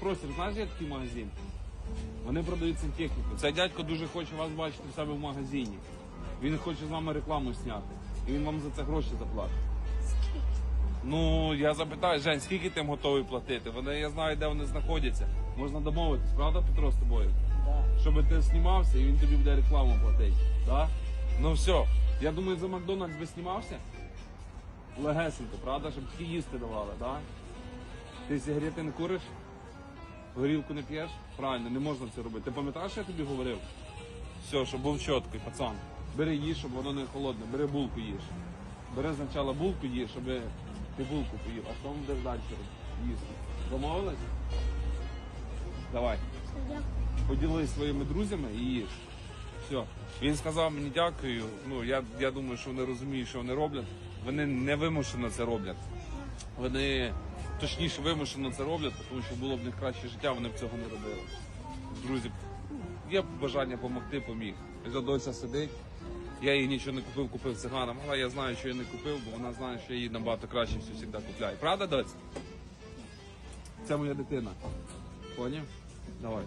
Простір, знаєш, є такий магазин? Вони продають сантехніку. Цей дядько дуже хоче вас бачити в себе в магазині. Він хоче з вами рекламу зняти. І він вам за це гроші заплатить. Ну, я запитаю, Жень, скільки ти готовий платити? Вони, я знаю, де вони знаходяться. Можна домовитись, правда, Петро, з тобою? Да. Щоб ти знімався і він тобі буде рекламу платити. Да? Ну все. Я думаю, за Макдональдс би знімався. Легесенько, правда, щоб тільки їсти давали, да? Ти сигарети не куриш? Горілку не п'єш? Правильно, не можна це робити. Ти пам'ятаєш, я тобі говорив? Все, щоб був чіткий, пацан. Бери їж, щоб воно не холодне, бери булку їж. Бери спочатку булку їж, щоб ти булку поїв, а потім будеш далі їсти. Домовились? Давай. Поділись своїми друзями і їж. Все. Він сказав мені дякую. Ну я, я думаю, що вони розуміють, що вони роблять. Вони не вимушено це роблять. Вони точніше вимушено це роблять, тому що було б в них краще життя, вони б цього не робили. Друзі, є бажання допомогти, поміг. Доця сидить. Я їй нічого не купив, купив циганам, але я знаю, що я не купив, бо вона знає, що я їй набагато краще все завжди купляю. Правда, доця? Це моя дитина. Поняв? Давай.